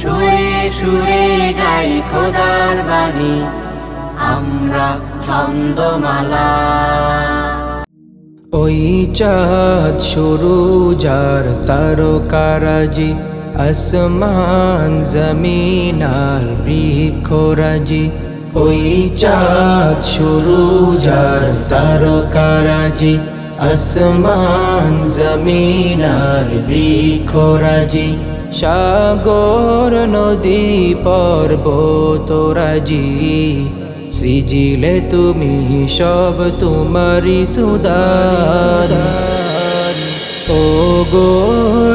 সুরে সুরে গাই খোদার বাণী। আমরা ছন্দমালা। ওই চাঁদ শুরু যার তারকারাজি, আসমান জমিন আর বৃক্ষরাজি। ওই চাঁদ শুরু যার তারকারাজি আসমান জমিন আর বৃক্ষরাজি, সাগর, নদী পর্বতরাজি সৃজিলে তুমি সব তোমারি তো দান। ও গো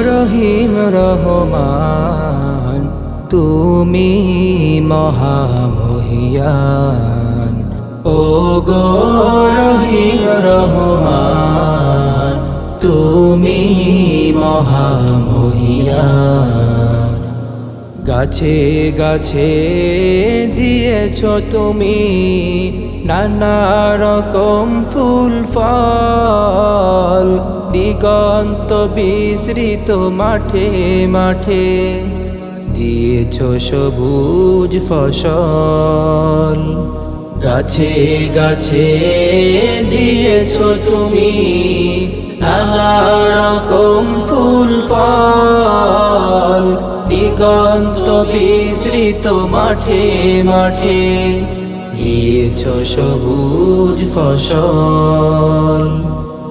রহিম রহমান, তুমি মহামহিয়ান। ও গো রহিম রহমান, তুমি মহামহিয়ান। গাছে গাছে দিয়েছ তুমি নানা রকম ফুল, ফল। দিগন্ত বিস্তৃত মাঠে মাঠে দিয়েছ সবুজ ফসল। গাছে গাছে দিয়েছ তুমি নানা রকম ফুল, ফল। দিগন্ত বিস্তৃত মাঠে মাঠে গিয়েছ সবুজ ফসল।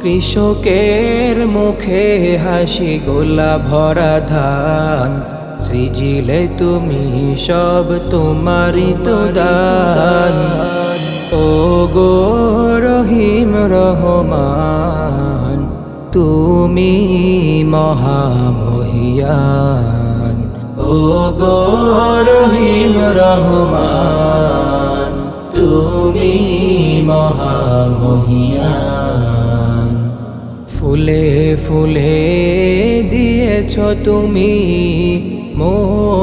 কৃষকের মুখে হাসি গোলা ভরা ধান। সৃজিলে তুমি সব, তোমারই তো দান। ও গো রহিম রহমান, তুমি মহামহিয়ান। ও গো রহিম রহমান, তুমি মহামহিয়ান। ফুলে ফুলে দিয়েছ তুমি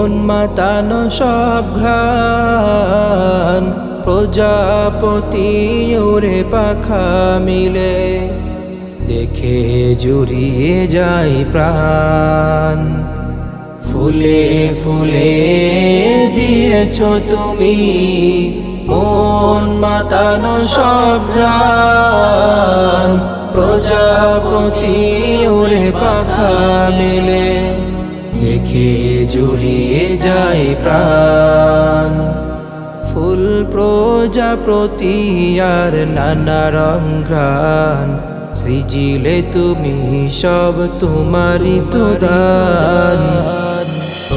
মন সব ঘ্রাণ, প্রজাপতি ওরে পাখা মিলে। দেখে জুড়িয়ে যাই প্রাণ। ফুলে ফুলে দিয়েছ তুমি মন মাতানো সব ঘ্রাণ, প্রজাপতি ওরে পাখা মেলে। দেখে জুড়িয়ে যায় প্রাণ। ফুল প্রজাপতি আর নানা রং ঘ্রাণ। সৃজিলে তুমি সব তোমারই তো দান।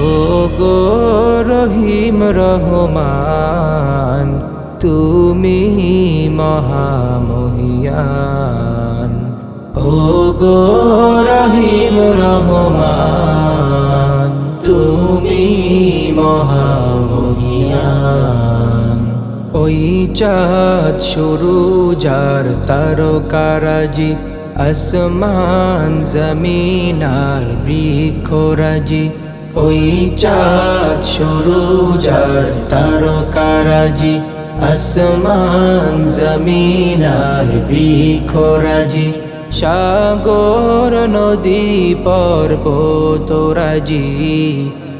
ও গো রহিম রহমান, তুমি মহামহিয়ান। ও গো রহিম রহমান মহামহিয়ান। ওই চাঁদ শুরু, যার তারকারাজি আসমান জমিন আর বৃক্ষরাজি। ওই চাঁদ শুরু, যার তারকারাজি আসমান জমিন আর বৃক্ষরাজি। সাগর, নদী, পর্বতরাজি।